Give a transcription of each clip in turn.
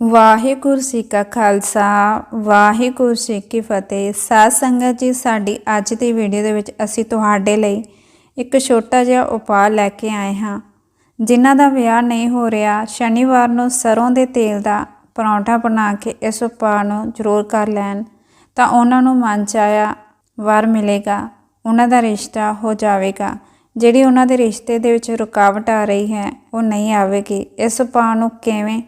ਵਾਹਿਗੁਰੂ ਜੀ ਕਾ ਖਾਲਸਾ, ਵਾਹਿਗੁਰੂ ਜੀ ਕੀ ਫਤਿਹ। ਸਾਧ ਸੰਗਤ ਜੀ, ਸਾਡੀ ਅੱਜ ਦੀ ਵੀਡੀਓ ਦੇ ਵਿੱਚ ਅਸੀਂ ਤੁਹਾਡੇ ਲਈ ਇੱਕ ਛੋਟਾ ਜਿਹਾ ਉਪਾਅ ਲੈ ਕੇ ਆਏ ਹਾਂ। ਜਿਨ੍ਹਾਂ ਦਾ ਵਿਆਹ ਨਹੀਂ ਹੋ ਰਿਹਾ, ਸ਼ਨੀਵਾਰ ਨੂੰ ਸਰੋਂ ਦੇ ਤੇਲ ਦਾ ਪਰੌਂਠਾ ਬਣਾ ਕੇ ਇਸ ਉਪਾਅ ਨੂੰ ਜ਼ਰੂਰ ਕਰ ਲੈਣ, ਤਾਂ ਉਹਨਾਂ ਨੂੰ ਮਨ ਚ ਵਾਰ ਮਿਲੇਗਾ, ਉਹਨਾਂ ਦਾ ਰਿਸ਼ਤਾ ਹੋ ਜਾਵੇਗਾ। ਜਿਹੜੀ ਉਹਨਾਂ ਦੇ ਰਿਸ਼ਤੇ ਦੇ ਵਿੱਚ ਰੁਕਾਵਟ ਆ ਰਹੀ ਹੈ, ਉਹ ਨਹੀਂ ਆਵੇਗੀ। ਇਸ ਉਪਾਅ ਨੂੰ ਕਿਵੇਂ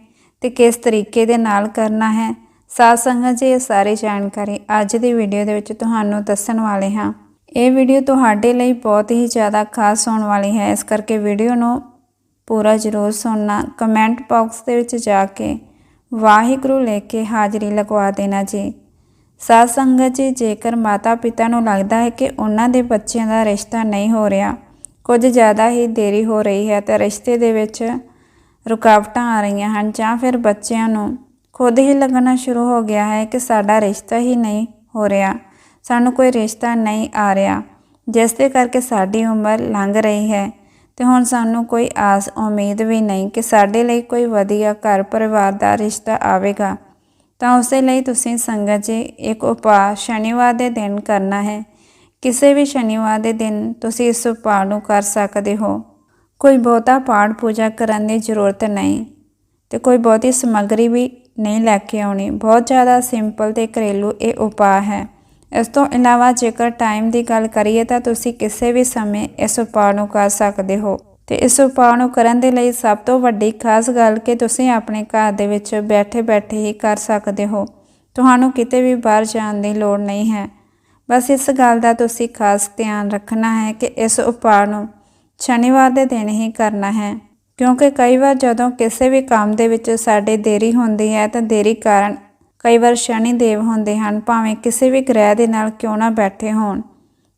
ਤੇ ਕਿਸ ਤਰੀਕੇ ਦੇ ਨਾਲ ਕਰਨਾ ਹੈ, ਸਾਧ ਸੰਗਤ ਜੀ ਇਹ ਸਾਰੀ ਜਾਣਕਾਰੀ ਅੱਜ ਦੀ ਵੀਡੀਓ ਦੇ ਵਿੱਚ ਤੁਹਾਨੂੰ ਦੱਸਣ ਵਾਲੇ ਹਾਂ। ਇਹ ਵੀਡੀਓ ਤੁਹਾਡੇ ਲਈ ਬਹੁਤ ਹੀ ਜ਼ਿਆਦਾ ਖਾਸ ਹੋਣ ਵਾਲੀ ਹੈ। ਇਸ ਕਰਕੇ ਵੀਡੀਓ ਨੂੰ ਪੂਰਾ ਜ਼ਰੂਰ ਸੁਣਨਾ। ਕਮੈਂਟ ਬਾਕਸ ਦੇ ਵਿੱਚ ਜਾ ਕੇ ਵਾਹਿਗੁਰੂ ਲੈ ਕੇ ਹਾਜ਼ਰੀ ਲਗਵਾ ਦੇਣਾ ਜੀ। ਸਾਧ ਸੰਗਤ ਜੀ, ਜੇਕਰ ਮਾਤਾ ਪਿਤਾ ਨੂੰ ਲੱਗਦਾ ਹੈ ਕਿ ਉਹਨਾਂ ਦੇ ਬੱਚਿਆਂ ਦਾ ਰਿਸ਼ਤਾ ਨਹੀਂ ਹੋ ਰਿਹਾ, ਕੁਝ ਜ਼ਿਆਦਾ ਹੀ ਦੇਰੀ ਹੋ ਰਹੀ ਹੈ, ਤਾਂ ਰਿਸ਼ਤੇ ਦੇ ਵਿੱਚ ਰੁਕਾਵਟਾਂ ਆ ਰਹੀਆਂ ਹਨ ਜਾਂ ਫਿਰ ਬੱਚਿਆਂ ਨੂੰ ਖੁਦ ਹੀ ਲੱਗਣਾ ਸ਼ੁਰੂ ਹੋ ਗਿਆ ਹੈ ਕਿ ਸਾਡਾ ਰਿਸ਼ਤਾ ਹੀ ਨਹੀਂ ਹੋ ਰਿਹਾ, ਸਾਨੂੰ ਕੋਈ ਰਿਸ਼ਤਾ ਨਹੀਂ ਆ ਰਿਹਾ, ਜਿਸ ਦੇ ਕਰਕੇ ਸਾਡੀ ਉਮਰ ਲੰਘ ਰਹੀ ਹੈ। ਤੇ ਹੁਣ ਸਾਨੂੰ ਕੋਈ ਆਸ, ਉਮੀਦ ਵੀ ਨਹੀਂ ਕਿ ਸਾਡੇ ਲਈ ਕੋਈ ਵਧੀਆ ਘਰ ਪਰਿਵਾਰ ਦਾ ਰਿਸ਼ਤਾ ਆਵੇਗਾ। ਤਾਂ ਉਸੇ ਲਈ ਤੁਸੀਂ ਸੰਗਤ ਜੀ, ਇੱਕ ਉਪਾਅ ਸ਼ਨੀਵਾਰ ਦੇ ਦਿਨ ਕਰਨਾ ਹੈ। ਕਿਸੇ ਵੀ ਸ਼ਨੀਵਾਰ ਦੇ ਦਿਨ ਤੁਸੀਂ ਇਸ ਉਪਾਅ ਨੂੰ ਕਰ ਸਕਦੇ ਹੋ। ਕੋਈ ਬਹੁਤਾ ਪਾਠ ਪੂਜਾ ਕਰਨ ਦੀ ਜ਼ਰੂਰਤ ਨਹੀਂ ਤੇ ਕੋਈ ਬਹੁਤੀ ਸਮੱਗਰੀ ਵੀ ਨਹੀਂ ਲੈ ਕੇ ਆਉਣੀ। ਬਹੁਤ ਜ਼ਿਆਦਾ ਸਿੰਪਲ ਤੇ ਘਰੇਲੂ ਇਹ ਉਪਾਅ ਹੈ। ਇਸ ਤੋਂ ਇਲਾਵਾ ਜੇਕਰ ਟਾਈਮ ਦੀ ਗੱਲ ਕਰੀਏ ਤਾਂ ਤੁਸੀਂ ਕਿਸੇ ਵੀ ਸਮੇਂ ਇਸ ਉਪਾਅ ਨੂੰ ਕਰ ਸਕਦੇ ਹੋ ਤੇ ਇਸ ਉਪਾਅ ਨੂੰ ਕਰਨ ਦੇ ਲਈ ਸਭ ਤੋਂ ਵੱਡੀ ਖਾਸ ਗੱਲ ਕਿ ਤੁਸੀਂ ਆਪਣੇ ਘਰ ਦੇ ਵਿੱਚ ਬੈਠੇ-ਬੈਠੇ ਹੀ ਕਰ ਸਕਦੇ ਹੋ। ਤੁਹਾਨੂੰ ਕਿਤੇ ਵੀ ਬਾਹਰ ਜਾਣ ਦੀ ਲੋੜ ਨਹੀਂ ਹੈ। ਬਸ ਇਸ ਗੱਲ ਦਾ ਤੁਸੀਂ ਖਾਸ ਧਿਆਨ ਰੱਖਣਾ ਹੈ ਕਿ ਇਸ ਉਪਾਅ ਨੂੰ ਸ਼ਨੀਵਾਰ ਦੇ ਦਿਨ ਹੀ ਕਰਨਾ ਹੈ। ਕਿਉਂਕਿ ਕਈ ਵਾਰ ਜਦੋਂ ਕਿਸੇ ਵੀ ਕੰਮ ਦੇ ਵਿੱਚ ਸਾਡੇ ਦੇਰੀ ਹੁੰਦੀ ਹੈ ਤਾਂ ਦੇਰੀ ਕਾਰਨ ਕਈ ਵਾਰ ਸ਼ਨੀ ਦੇਵ ਹੁੰਦੇ ਹਨ, ਭਾਵੇਂ ਕਿਸੇ ਵੀ ਗ੍ਰਹਿ ਦੇ ਨਾਲ ਕਿਉਂ ਨਾ ਬੈਠੇ ਹੋਣ।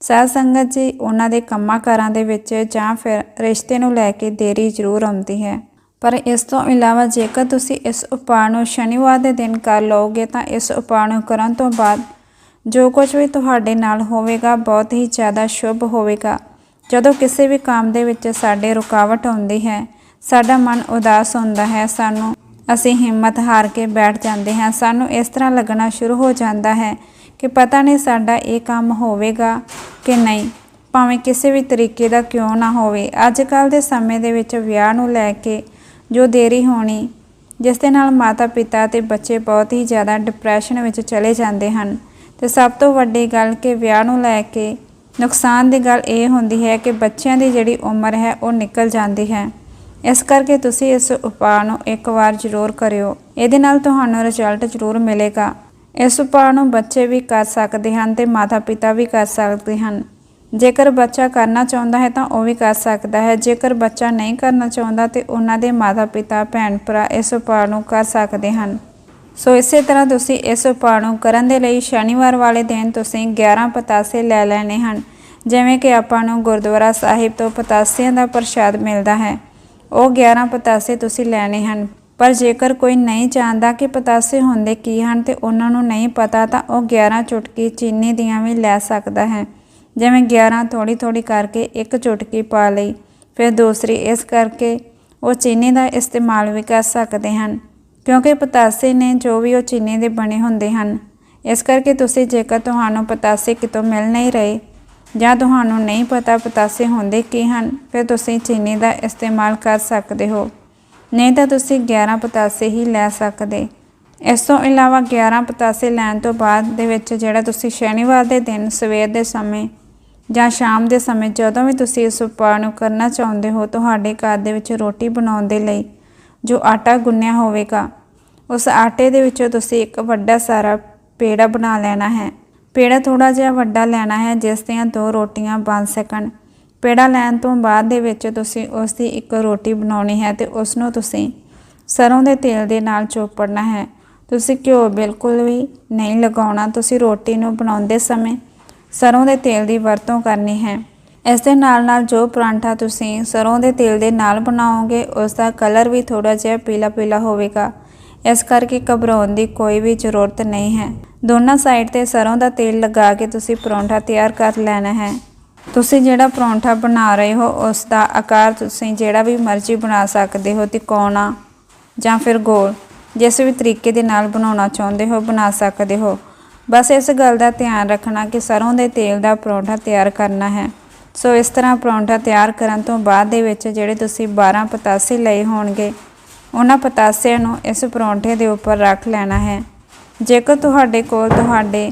ਸਾਧ ਸੰਗਤ ਜੀ, ਉਹਨਾਂ ਦੇ ਕੰਮਾਂ ਕਾਰਾਂ ਦੇ ਵਿੱਚ ਜਾਂ ਫਿਰ ਰਿਸ਼ਤੇ ਨੂੰ ਲੈ ਕੇ ਦੇਰੀ ਜ਼ਰੂਰ ਆਉਂਦੀ ਹੈ। ਪਰ ਇਸ ਤੋਂ ਇਲਾਵਾ ਜੇਕਰ ਤੁਸੀਂ ਇਸ ਉਪਾਅ ਨੂੰ ਸ਼ਨੀਵਾਰ ਦੇ ਦਿਨ ਕਰ ਲਓਗੇ ਤਾਂ ਇਸ ਉਪਾਅ ਨੂੰ ਕਰਨ ਤੋਂ ਬਾਅਦ ਜੋ ਕੁਝ ਵੀ ਤੁਹਾਡੇ ਨਾਲ ਹੋਵੇਗਾ, ਬਹੁਤ ਹੀ ਜ਼ਿਆਦਾ ਸ਼ੁਭ ਹੋਵੇਗਾ। ਜਦੋਂ ਕਿਸੇ ਵੀ ਕੰਮ ਦੇ ਵਿੱਚ ਸਾਡੇ ਰੁਕਾਵਟ ਆਉਂਦੀ ਹੈ, ਸਾਡਾ ਮਨ ਉਦਾਸ ਹੁੰਦਾ ਹੈ, ਸਾਨੂੰ ਅਸੀਂ ਹਿੰਮਤ ਹਾਰ ਕੇ ਬੈਠ ਜਾਂਦੇ ਹਾਂ, ਸਾਨੂੰ ਇਸ ਤਰ੍ਹਾਂ ਲੱਗਣਾ ਸ਼ੁਰੂ ਹੋ ਜਾਂਦਾ ਹੈ ਕਿ ਪਤਾ ਨਹੀਂ ਸਾਡਾ ਇਹ ਕੰਮ ਹੋਵੇਗਾ ਕਿ ਨਹੀਂ। ਭਾਵੇਂ ਕਿਸੇ ਵੀ ਤਰੀਕੇ ਦਾ ਕਿਉਂ ਨਾ ਹੋਵੇ ਅੱਜ ਕੱਲ ਦੇ ਸਮੇਂ ਦੇ ਵਿੱਚ ਵਿਆਹ ਨੂੰ ਲੈ ਕੇ ਜੋ ਦੇਰੀ ਹੋਣੀ, ਜਿਸ ਦੇ ਨਾਲ ਮਾਤਾ ਪਿਤਾ ਤੇ ਬੱਚੇ ਬਹੁਤ ਹੀ ਜ਼ਿਆਦਾ ਡਿਪਰੈਸ਼ਨ ਵਿੱਚ ਚਲੇ ਜਾਂਦੇ ਹਨ। ਤੇ ਸਭ ਤੋਂ ਵੱਡੀ ਗੱਲ ਕਿ ਵਿਆਹ ਨੂੰ ਲੈ ਕੇ ਨੁਕਸਾਨ ਦੀ ਗੱਲ ਇਹ ਹੁੰਦੀ ਹੈ ਕਿ ਬੱਚਿਆਂ ਦੀ ਜਿਹੜੀ ਉਮਰ ਹੈ ਉਹ ਨਿਕਲ ਜਾਂਦੀ ਹੈ। ਇਸ ਕਰਕੇ ਤੁਸੀਂ ਇਸ ਉਪਾਅ ਨੂੰ ਇੱਕ ਵਾਰ ਜ਼ਰੂਰ ਕਰਿਓ। ਇਹਦੇ ਨਾਲ ਤੁਹਾਨੂੰ ਰਿਜ਼ਲਟ ਜ਼ਰੂਰ ਮਿਲੇਗਾ। ਇਸ ਉਪਾਅ ਨੂੰ ਬੱਚੇ ਵੀ ਕਰ ਸਕਦੇ ਹਨ ਤੇ ਮਾਤਾ-ਪਿਤਾ ਵੀ ਕਰ ਸਕਦੇ ਹਨ। ਜੇਕਰ ਬੱਚਾ ਕਰਨਾ ਚਾਹੁੰਦਾ ਹੈ ਤਾਂ ਉਹ ਵੀ ਕਰ ਸਕਦਾ ਹੈ। ਜੇਕਰ ਬੱਚਾ ਨਹੀਂ ਕਰਨਾ ਚਾਹੁੰਦਾ ਤੇ ਉਹਨਾਂ ਦੇ ਮਾਤਾ-ਪਿਤਾ ਭੈਣ ਭਰਾ ਇਸ ਉਪਾਅ ਨੂੰ ਕਰ ਸਕਦੇ ਹਨ। ਸੋ ਇਸੇ ਤਰ੍ਹਾਂ ਤੁਸੀਂ ਇਸ ਉਪਾਅ ਨੂੰ ਕਰਨ ਦੇ ਲਈ ਸ਼ਨੀਵਾਰ ਵਾਲੇ ਦਿਨ ਤੁਸੀਂ 11 ਪਤਾਸੇ ਲੈ ਲੈਣੇ ਹਨ, ਜਿਵੇਂ ਕਿ ਆਪਾਂ ਨੂੰ ਗੁਰਦੁਆਰਾ ਸਾਹਿਬ ਤੋਂ ਪਤਾਸਿਆਂ ਦਾ ਪ੍ਰਸ਼ਾਦ ਮਿਲਦਾ ਹੈ। ਉਹ 11 ਪਤਾਸੇ ਤੁਸੀਂ ਲੈਣੇ ਹਨ। ਪਰ ਜੇਕਰ ਕੋਈ ਨਹੀਂ ਜਾਣਦਾ ਕਿ ਪਤਾਸੇ ਹੁੰਦੇ ਕੀ ਹਨ ਤੇ ਉਹਨਾਂ ਨੂੰ ਨਹੀਂ ਪਤਾ, ਤਾਂ ਉਹ 11 ਚੁਟਕੀ ਚੀਨੀ ਦੀਆਂ ਵੀ ਲੈ ਸਕਦਾ ਹੈ। ਜਿਵੇਂ 11 ਥੋੜੀ ਥੋੜੀ ਕਰਕੇ ਇੱਕ ਚੁਟਕੀ ਪਾ ਲਈ, ਫਿਰ ਦੂਸਰੀ ਇਸ ਕਰਕੇ ਉਹ ਚੀਨੀ ਦਾ ਇਸਤੇਮਾਲ ਵੀ ਕਰ ਸਕਦੇ ਹਨ। ਕਿਉਂਕਿ ਪਤਾਸੇ ਨੇ ਜੋ ਵੀ ਉਹ ਚੀਨੀ ਦੇ ਬਣੇ ਹੁੰਦੇ ਹਨ। ਇਸ ਕਰਕੇ ਤੁਸੀਂ ਜੇਕਰ ਤੁਹਾਨੂੰ ਪਤਾਸੇ ਕਿਤੋਂ ਮਿਲ ਨਹੀਂ ਰਹੇ ਜਾਂ ਤੁਹਾਨੂੰ ਨਹੀਂ ਪਤਾ ਪਤਾਸੇ ਹੁੰਦੇ ਕੀ ਹਨ, ਫਿਰ ਤੁਸੀਂ ਚੀਨੀ ਦਾ ਇਸਤੇਮਾਲ ਕਰ ਸਕਦੇ ਹੋ। ਨਹੀਂ ਤਾਂ ਤੁਸੀਂ 11 ਪਤਾਸੇ ਹੀ ਲੈ ਸਕਦੇ। ਇਸ ਤੋਂ ਇਲਾਵਾ 11 ਪਤਾਸੇ ਲੈਣ ਤੋਂ ਬਾਅਦ ਦੇ ਵਿੱਚ ਜਿਹੜਾ ਤੁਸੀਂ ਸ਼ਨੀਵਾਰ ਦੇ ਦਿਨ, ਸਵੇਰ ਦੇ ਸਮੇਂ ਜਾਂ ਸ਼ਾਮ ਦੇ ਸਮੇਂ ਜਦੋਂ ਵੀ ਤੁਸੀਂ ਇਸ ਉਪਾਅ ਨੂੰ ਕਰਨਾ ਚਾਹੁੰਦੇ ਹੋ, ਤੁਹਾਡੇ ਘਰ ਦੇ ਵਿੱਚ ਰੋਟੀ ਬਣਾਉਣ ਦੇ ਲਈ ਜੋ ਆਟਾ ਗੁੰਨਿਆ ਹੋਵੇਗਾ, ਉਸ ਆਟੇ ਦੇ ਵਿੱਚੋਂ ਤੁਸੀਂ ਇੱਕ ਵੱਡਾ ਸਾਰਾ ਪੇੜਾ ਬਣਾ ਲੈਣਾ ਹੈ। ਪੇੜਾ ਥੋੜਾ ਜਿਹਾ ਵੱਡਾ ਲੈਣਾ ਹੈ, ਜਿਸ ਦੀਆਂ ਦੋ ਰੋਟੀਆਂ ਬਣ ਸਕਣ। ਪੇੜਾ ਲੈਣ ਤੋਂ ਬਾਅਦ ਦੇ ਵਿੱਚ ਤੁਸੀਂ ਉਸ ਦੀ ਇੱਕ ਰੋਟੀ ਬਣਾਉਣੀ ਹੈ ਤੇ ਉਸ ਨੂੰ ਤੁਸੀਂ ਸਰੋਂ ਦੇ ਤੇਲ ਦੇ ਨਾਲ ਚੋਪੜਨਾ ਹੈ। ਤੁਸੀਂ ਘਿਓ ਬਿਲਕੁਲ ਵੀ ਨਹੀਂ ਲਗਾਉਣਾ, ਤੁਸੀਂ ਰੋਟੀ ਨੂੰ ਬਣਾਉਂਦੇ ਸਮੇਂ ਸਰੋਂ ਦੇ ਤੇਲ ਦੀ ਵਰਤੋਂ ਕਰਨੀ ਹੈ। ਇਸ ਦੇ ਨਾਲ ਨਾਲ ਜੋ ਪਰਾਂਠਾ ਤੁਸੀਂ ਸਰੋਂ ਦੇ ਤੇਲ ਦੇ ਨਾਲ ਬਣਾਓਗੇ, ਉਸ ਦਾ ਕਲਰ ਵੀ ਥੋੜਾ ਜਿਹਾ ਪੀਲਾ ਪੀਲਾ ਹੋਵੇਗਾ। ਇਸ ਕਰਕੇ ਘਬਰਾਉਣ ਦੀ ਕੋਈ ਵੀ ਜ਼ਰੂਰਤ ਨਹੀਂ ਹੈ। ਦੋਨਾਂ ਸਾਈਡ ਤੇ ਸਰੋਂ ਦਾ ਤੇਲ ਲਗਾ ਕੇ ਤੁਸੀਂ ਪਰੌਂਠਾ ਤਿਆਰ ਕਰ ਲੈਣਾ ਹੈ। ਤੁਸੀਂ ਜਿਹੜਾ ਪਰੌਂਠਾ ਬਣਾ ਰਹੇ ਹੋ, ਉਸ ਦਾ ਆਕਾਰ ਤੁਸੀਂ ਜਿਹੜਾ ਵੀ ਮਰਜ਼ੀ ਬਣਾ ਸਕਦੇ ਹੋ, ਤਿਕੋਣਾ ਜਾਂ ਫਿਰ ਗੋਲ। ਜਿਸ ਵੀ ਤਰੀਕੇ ਦੇ ਨਾਲ ਬਣਾਉਣਾ ਚਾਹੁੰਦੇ ਹੋ, ਬਣਾ ਸਕਦੇ ਹੋ। ਬਸ ਇਸ ਗੱਲ ਦਾ ਧਿਆਨ ਰੱਖਣਾ ਕਿ ਸਰੋਂ ਦੇ ਤੇਲ ਦਾ ਪਰੌਂਠਾ ਤਿਆਰ ਕਰਨਾ ਹੈ। ਸੋ ਇਸ ਤਰ੍ਹਾਂ ਪਰੌਂਠਾ ਤਿਆਰ ਕਰਨ ਤੋਂ ਬਾਅਦ ਦੇ ਵਿੱਚ ਜਿਹੜੇ ਤੁਸੀਂ 12 ਪਤਾਸੇ ਲਏ ਹੋਣਗੇ, ਉਹਨਾਂ ਪਤਾਸਿਆਂ ਨੂੰ ਇਸ ਪਰੌਂਠੇ ਦੇ ਉੱਪਰ ਰੱਖ ਲੈਣਾ ਹੈ। ਜੇਕਰ ਤੁਹਾਡੇ ਕੋਲ ਤੁਹਾਡੇ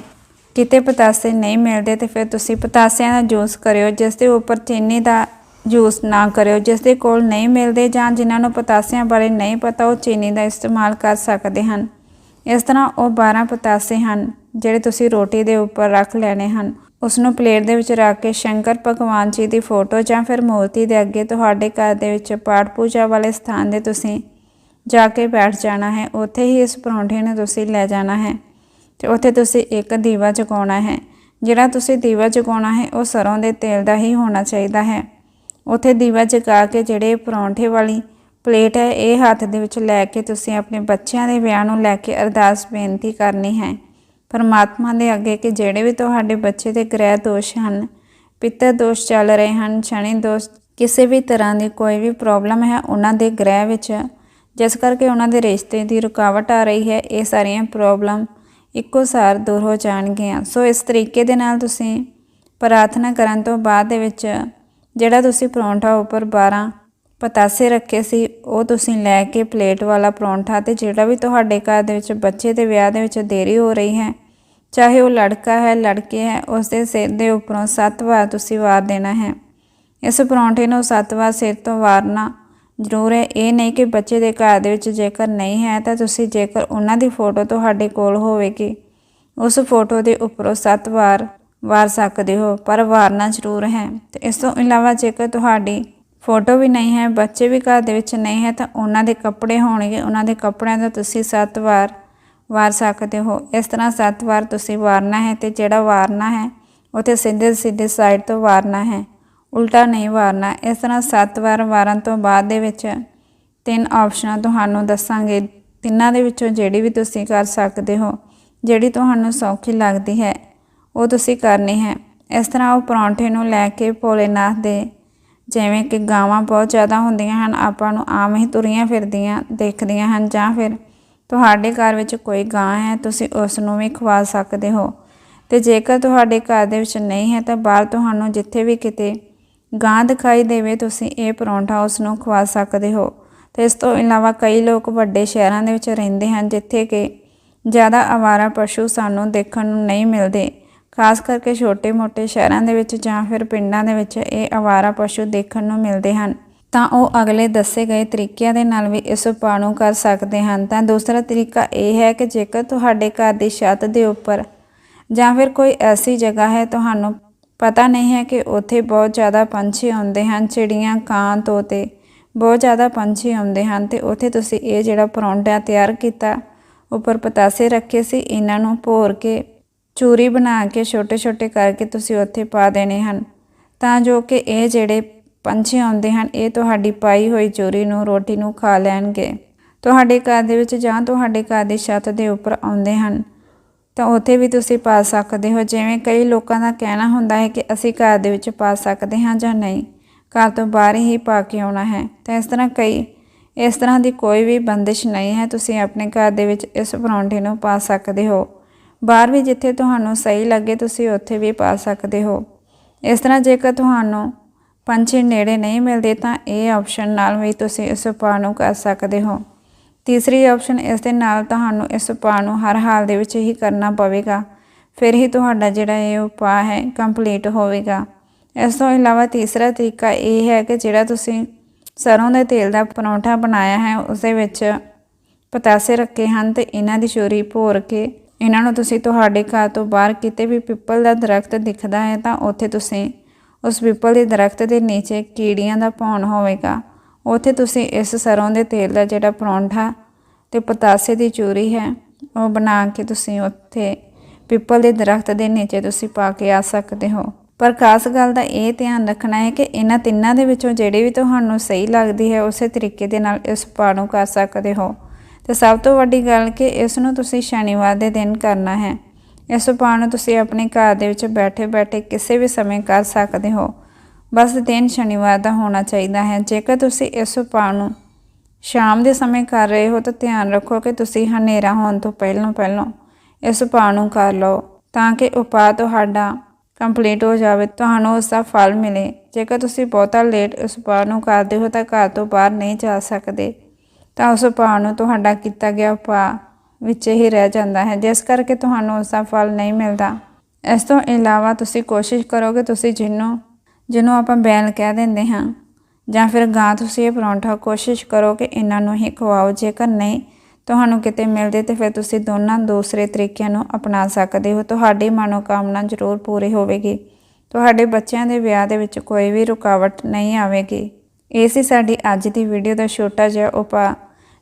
ਕਿਤੇ ਪਤਾਸੇ ਨਹੀਂ ਮਿਲਦੇ, ਤੇ ਫਿਰ ਤੁਸੀਂ ਪਤਾਸਿਆਂ ਦਾ ਜੂਸ ਕਰਿਓ, ਜਿਸ ਦੇ ਉੱਪਰ ਚੀਨੀ ਦਾ ਜੂਸ ਨਾ ਕਰਿਓ। ਜਿਸ ਦੇ ਕੋਲ ਨਹੀਂ ਮਿਲਦੇ ਜਾਂ ਜਿਨ੍ਹਾਂ ਨੂੰ ਪਤਾਸਿਆਂ ਬਾਰੇ ਨਹੀਂ ਪਤਾ, ਉਹ ਚੀਨੀ ਦਾ ਇਸਤੇਮਾਲ ਕਰ ਸਕਦੇ ਹਨ। ਇਸ ਤਰ੍ਹਾਂ ਉਹ 12 ਪਤਾਸੇ ਹਨ, ਜਿਹੜੇ ਤੁਸੀਂ ਰੋਟੀ ਦੇ ਉੱਪਰ ਰੱਖ ਲੈਣੇ ਹਨ। ਉਸ ਨੂੰ ਪਲੇਟ ਦੇ ਵਿੱਚ ਰੱਖ ਕੇ ਸ਼ੰਕਰ ਭਗਵਾਨ ਜੀ ਦੀ ਫੋਟੋ ਜਾਂ ਫਿਰ ਮੂਰਤੀ ਦੇ ਅੱਗੇ ਤੁਹਾਡੇ ਘਰ ਦੇ ਵਿੱਚ ਪਾਠ ਪੂਜਾ ਵਾਲੇ ਸਥਾਨ ਦੇ ਤੁਸੀਂ ਜਾ ਕੇ ਬੈਠ ਜਾਣਾ ਹੈ, ਉੱਥੇ ਹੀ ਇਸ ਪਰੌਂਠੇ ਨੂੰ ਤੁਸੀਂ ਲੈ ਜਾਣਾ ਹੈ ਤੇ ਉੱਥੇ ਤੁਸੀਂ ਇੱਕ ਦੀਵਾ ਜਗਾਉਣਾ ਹੈ। ਜਿਹੜਾ ਤੁਸੀਂ ਦੀਵਾ ਜਗਾਉਣਾ ਹੈ, ਉਹ ਸਰੋਂ ਦੇ ਤੇਲ ਦਾ ਹੀ ਹੋਣਾ ਚਾਹੀਦਾ ਹੈ। ਉੱਥੇ ਦੀਵਾ ਜਗਾ ਕੇ ਜਿਹੜੇ ਪਰੌਂਠੇ ਵਾਲੀ ਪਲੇਟ ਹੈ, ਇਹ ਹੱਥ ਦੇ ਵਿੱਚ ਲੈ ਕੇ ਤੁਸੀਂ ਆਪਣੇ ਬੱਚਿਆਂ ਦੇ ਵਿਆਹ ਨੂੰ ਲੈ ਕੇ ਅਰਦਾਸ ਬੇਨਤੀ ਕਰਨੀ ਹੈ। ਪਰਮਾਤਮਾ ਦੇ ਅੱਗੇ ਕਿ ਜਿਹੜੇ ਵੀ ਤੁਹਾਡੇ ਬੱਚੇ ਦੇ ਗ੍ਰਹਿ ਦੋਸ਼ ਹਨ, ਪਿੱਤਰ ਦੋਸ਼ ਚੱਲ ਰਹੇ ਹਨ, ਸ਼ਨੀ ਦੋਸ਼, ਕਿਸੇ ਵੀ ਤਰ੍ਹਾਂ ਦੀ ਕੋਈ ਵੀ ਪ੍ਰੋਬਲਮ ਹੈ, ਉਹਨਾਂ ਦੇ ਗ੍ਰਹਿ ਵਿੱਚ, ਜਿਸ ਕਰਕੇ ਉਹਨਾਂ ਦੇ ਰਿਸ਼ਤੇ ਦੀ ਰੁਕਾਵਟ ਆ ਰਹੀ ਹੈ, ਇਹ ਸਾਰੀਆਂ ਪ੍ਰੋਬਲਮ ਇੱਕੋ ਸਾਰ ਦੂਰ ਹੋ ਜਾਣਗੀਆਂ। ਸੋ ਇਸ ਤਰੀਕੇ ਦੇ ਨਾਲ ਤੁਸੀਂ ਪ੍ਰਾਰਥਨਾ ਕਰਨ ਤੋਂ ਬਾਅਦ ਦੇ ਵਿੱਚ, ਜਿਹੜਾ ਤੁਸੀਂ ਪਰੌਂਠਾ ਉੱਪਰ 12 ਪਤਾਸੇ ਰੱਖੇ ਸੀ, ਉਹ ਤੁਸੀਂ ਲੈ ਕੇ ਪਲੇਟ ਵਾਲਾ ਪਰੌਂਠਾ ਤੇ ਜਿਹੜਾ ਵੀ ਤੁਹਾਡੇ ਘਰ ਦੇ ਵਿੱਚ ਬੱਚੇ ਦੇ ਵਿਆਹ ਦੇ ਵਿੱਚ ਦੇਰੀ ਹੋ ਰਹੀ ਹੈ, ਚਾਹੇ ਉਹ ਲੜਕਾ ਹੈ, ਲੜਕੀ ਹੈ, ਉਸ ਦੇ ਸਿਰ ਦੇ ਉੱਪਰੋਂ ਸੱਤ ਵਾਰ ਤੁਸੀਂ ਵਾਰ ਦੇਣਾ ਹੈ। ਇਸ ਪਰੌਂਠੇ ਨੂੰ ਸੱਤ ਵਾਰ ਸਿਰ ਤੋਂ ਵਾਰਨਾ ਜ਼ਰੂਰ ਹੈ। ਇਹ ਨਹੀਂ ਕਿ ਬੱਚੇ ਦੇ ਘਰ ਦੇ ਵਿੱਚ ਜੇਕਰ ਨਹੀਂ ਹੈ, ਤਾਂ ਤੁਸੀਂ ਜੇਕਰ ਉਹਨਾਂ ਦੀ ਫੋਟੋ ਤੁਹਾਡੇ ਕੋਲ ਹੋਵੇਗੀ, ਉਸ ਫੋਟੋ ਦੇ ਉੱਪਰੋਂ ਸੱਤ ਵਾਰ ਵਾਰ ਸਕਦੇ ਹੋ, ਪਰ ਵਾਰਨਾ ਜ਼ਰੂਰ ਹੈ। ਤੇ ਇਸ ਤੋਂ ਇਲਾਵਾ ਜੇਕਰ ਤੁਹਾਡੀ ਫੋਟੋ ਵੀ ਨਹੀਂ ਹੈ, ਬੱਚੇ ਵੀ ਘਰ ਦੇ ਵਿੱਚ ਨਹੀਂ ਹੈ ਤਾਂ ਉਹਨਾਂ ਦੇ ਕੱਪੜੇ ਹੋਣਗੇ। ਉਹਨਾਂ ਦੇ ਕੱਪੜਿਆਂ ਦਾ ਤੁਸੀਂ 7 ਵਾਰ ਵਾਰ ਸਕਦੇ ਹੋ। ਇਸ ਤਰ੍ਹਾਂ 7 ਵਾਰ ਤੁਸੀਂ ਵਾਰਨਾ ਹੈ ਤੇ ਜਿਹੜਾ ਵਾਰਨਾ ਹੈ, ਉਥੇ ਸਿੱਧੇ ਸਿੱਧੇ ਸਾਈਡ ਤੋਂ ਵਾਰਨਾ ਹੈ। ਉਲਟਾ ਨਹੀਂ ਵਾਰਨਾ। ਇਸ ਤਰ੍ਹਾਂ 7 ਵਾਰ ਵਾਰਨ ਤੋਂ ਬਾਅਦ ਦੇ ਵਿੱਚ ਤਿੰਨ ਆਪਸ਼ਨਾਂ ਤੁਹਾਨੂੰ ਦੱਸਾਂਗੇ। ਤਿੰਨਾਂ ਦੇ ਵਿੱਚੋਂ ਜਿਹੜੀ ਵੀ ਤੁਸੀਂ ਕਰ ਸਕਦੇ ਹੋ, ਜਿਹੜੀ ਤੁਹਾਨੂੰ ਸੌਖੀ ਲੱਗਦੀ ਹੈ, ਉਹ ਤੁਸੀਂ ਕਰਨੀ ਹੈ। ਇਸ ਤਰ੍ਹਾਂ ਉਹ ਪਰੌਂਠੇ ਨੂੰ ਲੈ ਕੇ ਭੋਲੇਨਾਥ ਦੇ ਜਿਵੇਂ ਕਿ ਗਾਵਾਂ ਬਹੁਤ ਜ਼ਿਆਦਾ ਹੁੰਦੀਆਂ ਹਨ, ਆਪਾਂ ਨੂੰ ਆਮ ਹੀ ਤੁਰੀਆਂ ਫਿਰਦੀਆਂ ਦੇਖਦੀਆਂ ਹਨ ਜਾਂ ਫਿਰ ਤੁਹਾਡੇ ਘਰ ਵਿੱਚ ਕੋਈ ਗਾਂ ਹੈ, ਤੁਸੀਂ ਉਸ ਨੂੰ ਵੀ ਖਵਾ ਸਕਦੇ ਹੋ। ਤੇ ਜੇਕਰ ਤੁਹਾਡੇ ਘਰ ਦੇ ਵਿੱਚ ਨਹੀਂ ਹੈ ਤਾਂ ਬਾਹਰ ਤੁਹਾਨੂੰ ਜਿੱਥੇ ਵੀ ਕਿਤੇ ਗਾਂ ਦਿਖਾਈ ਦੇਵੇ, ਤੁਸੀਂ ਇਹ ਪਰੌਂਠਾ ਉਸ ਨੂੰ ਖਵਾ ਸਕਦੇ ਹੋ। ਤੇ ਇਸ ਤੋਂ ਇਲਾਵਾ ਕਈ ਲੋਕ ਵੱਡੇ ਸ਼ਹਿਰਾਂ ਦੇ ਵਿੱਚ ਰਹਿੰਦੇ ਹਨ, ਜਿੱਥੇ ਕਿ ਜ਼ਿਆਦਾ ਆਵਾਰਾ ਪਸ਼ੂ ਸਾਨੂੰ ਦੇਖਣ ਨੂੰ ਨਹੀਂ ਮਿਲਦੇ। ਖਾਸ ਕਰਕੇ ਛੋਟੇ-ਮੋਟੇ ਸ਼ਹਿਰਾਂ ਦੇ ਵਿੱਚ ਜਾਂ ਫਿਰ ਪਿੰਡਾਂ ਦੇ ਵਿੱਚ ਇਹ ਆਵਾਰਾ ਪਸ਼ੂ ਦੇਖਣ ਨੂੰ ਮਿਲਦੇ ਹਨ। ਤਾਂ ਉਹ ਅਗਲੇ ਦੱਸੇ ਗਏ ਤਰੀਕਿਆਂ ਦੇ ਨਾਲ ਵੀ ਇਸ ਉਪਾਅ ਨੂੰ ਕਰ ਸਕਦੇ ਹਨ। ਤਾਂ ਦੂਸਰਾ ਤਰੀਕਾ ਇਹ ਹੈ ਕਿ ਜੇਕਰ ਤੁਹਾਡੇ ਘਰ ਦੀ ਛੱਤ ਦੇ ਉੱਪਰ ਜਾਂ ਫਿਰ ਕੋਈ ਐਸੀ ਜਗ੍ਹਾ ਹੈ, ਤੁਹਾਨੂੰ ਪਤਾ ਨਹੀਂ ਹੈ ਕਿ ਉੱਥੇ ਬਹੁਤ ਜ਼ਿਆਦਾ ਪੰਛੀ ਆਉਂਦੇ ਹਨ, ਚਿੜੀਆਂ, ਕਾਂ, ਤੋਤੇ ਬਹੁਤ ਜ਼ਿਆਦਾ ਪੰਛੀ ਆਉਂਦੇ ਹਨ ਤੇ ਉੱਥੇ ਤੁਸੀਂ ਇਹ ਜਿਹੜਾ ਪਰੌਂਠਾ ਤਿਆਰ ਕੀਤਾ, ਉੱਪਰ ਪਤਾਸੇ ਰੱਖੇ ਸੀ, ਇਹਨਾਂ ਨੂੰ ਭੋਰ ਕੇ ਚੂਰੀ ਬਣਾ ਕੇ ਛੋਟੇ-ਛੋਟੇ ਕਰਕੇ ਤੁਸੀਂ ਉੱਥੇ ਪਾ ਦੇਣੇ ਹਨ। ਤਾਂ ਜੋ ਕਿ ਇਹ ਜਿਹੜੇ ਪੰਛੀ ਆਉਂਦੇ ਹਨ, ਇਹ ਤੁਹਾਡੀ ਪਾਈ ਹੋਈ ਚੂਰੀ ਨੂੰ, ਰੋਟੀ ਨੂੰ ਖਾ ਲੈਣਗੇ। ਤੁਹਾਡੇ ਘਰ ਦੇ ਵਿੱਚ ਜਾਂ ਤੁਹਾਡੇ ਘਰ ਦੀ ਛੱਤ ਦੇ ਉੱਪਰ ਆਉਂਦੇ ਹਨ। ਤਾਂ ਉੱਥੇ ਵੀ ਤੁਸੀਂ ਪਾ ਸਕਦੇ ਹੋ। ਜਿਵੇਂ ਕਈ ਲੋਕਾਂ ਦਾ ਕਹਿਣਾ ਹੁੰਦਾ ਹੈ ਕਿ ਅਸੀਂ ਘਰ ਦੇ ਵਿੱਚ ਪਾ ਸਕਦੇ ਹਾਂ ਜਾਂ ਨਹੀਂ। ਘਰ ਤੋਂ ਬਾਹਰ ਹੀ ਪਾ ਕੇ ਆਉਣਾ ਹੈ। ਤਾਂ ਇਸ ਤਰ੍ਹਾਂ ਕਈ, ਇਸ ਤਰ੍ਹਾਂ ਦੀ ਕੋਈ ਵੀ ਬੰਦਿਸ਼ ਨਹੀਂ ਹੈ। ਤੁਸੀਂ ਆਪਣੇ ਘਰ ਦੇ ਵਿੱਚ ਇਸ ਪਰੌਂਠੇ ਨੂੰ ਪਾ ਸਕਦੇ ਹੋ। ਬਾਹਰ ਵੀ ਜਿੱਥੇ ਤੁਹਾਨੂੰ ਸਹੀ ਲੱਗੇ, ਤੁਸੀਂ ਉੱਥੇ ਵੀ ਪਾ ਸਕਦੇ ਹੋ। ਇਸ ਤਰ੍ਹਾਂ ਜੇਕਰ ਤੁਹਾਨੂੰ ਪੰਛੀ ਨੇੜੇ ਨਹੀਂ ਮਿਲਦੇ, ਤਾਂ ਇਹ ਆਪਸ਼ਨ ਨਾਲ ਵੀ ਤੁਸੀਂ ਇਸ ਉਪਾਅ ਨੂੰ ਕਰ ਸਕਦੇ ਹੋ। ਤੀਸਰੀ ਆਪਸ਼ਨ ਇਸ ਦੇ ਨਾਲ ਤੁਹਾਨੂੰ ਇਸ ਉਪਾਅ ਨੂੰ ਹਰ ਹਾਲ ਦੇ ਵਿੱਚ ਹੀ ਕਰਨਾ ਪਵੇਗਾ। ਫਿਰ ਹੀ ਤੁਹਾਡਾ ਜਿਹੜਾ ਇਹ ਉਪਾਅ ਹੈ ਕੰਪਲੀਟ ਹੋਵੇਗਾ। ਇਸ ਤੋਂ ਇਲਾਵਾ ਤੀਸਰਾ ਤਰੀਕਾ ਇਹ ਹੈ ਕਿ ਜਿਹੜਾ ਤੁਸੀਂ ਸਰੋਂ ਦੇ ਤੇਲ ਦਾ ਪਰੌਂਠਾ ਬਣਾਇਆ ਹੈ ਉਸ ਦੇ ਵਿੱਚ ਪਤਾਸੇ ਰੱਖੇ ਹਨ ਤੇ ਇਹਨਾਂ ਦੀ ਚੋਰੀ ਭੋਰ ਕੇ ਇਹਨਾਂ ਨੂੰ ਤੁਸੀਂ ਤੁਹਾਡੇ ਘਰ ਤੋਂ ਬਾਹਰ ਕਿਤੇ ਵੀ ਪਿੱਪਲ ਦਾ ਦਰਖਤ ਦਿਖਦਾ ਹੈ ਤਾਂ ਉੱਥੇ ਤੁਸੀਂ ਉਸ ਪਿੱਪਲ ਦੇ ਦਰਖਤ ਦੇ ਨੀਚੇ ਕੀੜੀਆਂ ਦਾ ਭੌਣ ਹੋਵੇਗਾ। ਉੱਥੇ ਤੁਸੀਂ ਇਸ ਸਰੋਂ ਦੇ ਤੇਲ ਦਾ ਜਿਹੜਾ ਪਰੌਂਠਾ ਤੇ ਪਤਾਸੇ ਦੀ ਚੂਰੀ ਹੈ, ਉਹ ਬਣਾ ਕੇ ਤੁਸੀਂ ਉੱਥੇ ਪਿੱਪਲ ਦੇ ਦਰਖਤ ਦੇ ਨੀਚੇ ਤੁਸੀਂ ਪਾ ਕੇ ਆ ਸਕਦੇ ਹੋ। ਪਰ ਖਾਸ ਗੱਲ ਦਾ ਇਹ ਧਿਆਨ ਰੱਖਣਾ ਹੈ ਕਿ ਇਹਨਾਂ ਤਿੰਨਾਂ ਦੇ ਵਿੱਚੋਂ ਜਿਹੜੀ ਵੀ ਤੁਹਾਨੂੰ ਸਹੀ ਲੱਗਦੀ ਹੈ, ਉਸੇ ਤਰੀਕੇ ਦੇ ਨਾਲ ਇਸ ਉਪਾਅ ਨੂੰ ਕਰ ਸਕਦੇ ਹੋ। ਤੇ ਸਭ ਤੋਂ ਵੱਡੀ ਗੱਲ ਕਿ ਇਸ ਨੂੰ ਤੁਸੀਂ ਸ਼ਨੀਵਾਰ ਦੇ ਦਿਨ ਕਰਨਾ ਹੈ। ਇਸ ਉਪਾਅ ਨੂੰ ਤੁਸੀਂ ਆਪਣੇ ਘਰ ਦੇ ਵਿੱਚ ਬੈਠੇ ਬੈਠੇ ਕਿਸੇ ਵੀ ਸਮੇਂ ਕਰ ਸਕਦੇ ਹੋ। ਬਸ ਦਿਨ ਸ਼ਨੀਵਾਰ ਦਾ ਹੋਣਾ ਚਾਹੀਦਾ ਹੈ। ਜੇਕਰ ਤੁਸੀਂ ਇਸ ਉਪਾਅ ਨੂੰ ਸ਼ਾਮ ਦੇ ਸਮੇਂ ਕਰ ਰਹੇ ਹੋ ਤਾਂ ਧਿਆਨ ਰੱਖੋ ਕਿ ਤੁਸੀਂ ਹਨੇਰਾ ਹੋਣ ਤੋਂ ਪਹਿਲਾਂ ਪਹਿਲਾਂ ਇਸ ਉਪਾਅ ਨੂੰ ਕਰ ਲਓ ਤਾਂ ਕਿ ਉਪਾਅ ਤੁਹਾਡਾ ਕੰਪਲੀਟ ਹੋ ਜਾਵੇ, ਤੁਹਾਨੂੰ ਉਸ ਦਾ ਫਲ ਮਿਲੇ। ਜੇਕਰ ਤੁਸੀਂ ਬਹੁਤਾ ਲੇਟ ਇਸ ਉਪਾਅ ਨੂੰ ਕਰਦੇ ਹੋ ਤਾਂ ਘਰ ਤੋਂ ਬਾਹਰ ਨਹੀਂ ਜਾ ਸਕਦੇ। ਤਾਂ ਉਸ ਉਪਾਅ ਨੂੰ ਤੁਹਾਡਾ ਕੀਤਾ ਗਿਆ ਉਪਾਅ ਵਿੱਚ ਹੀ ਰਹਿ ਜਾਂਦਾ ਹੈ। ਜਿਸ ਕਰਕੇ ਤੁਹਾਨੂੰ ਉਸ ਦਾ ਫਲ ਨਹੀਂ ਮਿਲਦਾ। ਇਸ ਤੋਂ ਇਲਾਵਾ ਤੁਸੀਂ ਕੋਸ਼ਿਸ਼ ਕਰੋ ਕਿ ਤੁਸੀਂ ਜਿਹਨੂੰ ਜਿਹਨੂੰ ਆਪਾਂ ਬੈਲ ਕਹਿ ਦਿੰਦੇ ਹਾਂ, ਜਾਂ ਫਿਰ ਗਾਂ ਤੁਸੀਂ ਇਹ ਪਰੌਂਠਾ ਕੋਸ਼ਿਸ਼ ਕਰੋ ਕਿ ਇਹਨਾਂ ਨੂੰ ਹੀ ਖਵਾਓ। ਜੇਕਰ ਨਹੀਂ, ਤੁਹਾਨੂੰ ਕਿਤੇ ਮਿਲਦੇ ਤੇ ਫਿਰ ਤੁਸੀਂ ਦੋਨਾਂ ਦੂਸਰੇ ਤਰੀਕਿਆਂ ਨੂੰ ਅਪਣਾ ਸਕਦੇ ਹੋ। ਤੁਹਾਡੀ ਮਨੋਕਾਮਨਾ ਜ਼ਰੂਰ ਪੂਰੀ ਹੋਵੇਗੀ। ਤੁਹਾਡੇ ਬੱਚਿਆਂ ਦੇ ਵਿਆਹ ਦੇ ਵਿੱਚ ਕੋਈ ਵੀ ਰੁਕਾਵਟ ਨਹੀਂ ਆਵੇਗੀ। ਇਹ ਸੀ ਸਾਡੀ ਅੱਜ ਦੀ ਵੀਡੀਓ ਦਾ ਛੋਟਾ ਜਿਹਾ ਉਪਾਅ।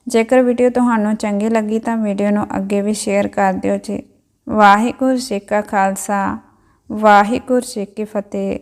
ਜੇਕਰ ਵੀਡੀਓ ਤੁਹਾਨੂੰ ਚੰਗੀ ਲੱਗੀ ਤਾਂ ਵੀਡੀਓ ਨੂੰ ਅੱਗੇ ਵੀ ਸ਼ੇਅਰ ਕਰ ਦਿਓ ਜੀ। ਵਾਹਿਗੁਰੂ ਜੀ ਕਾ ਖਾਲਸਾ, ਵਾਹਿਗੁਰੂ ਜੀ ਕੀ ਫਤਿਹ।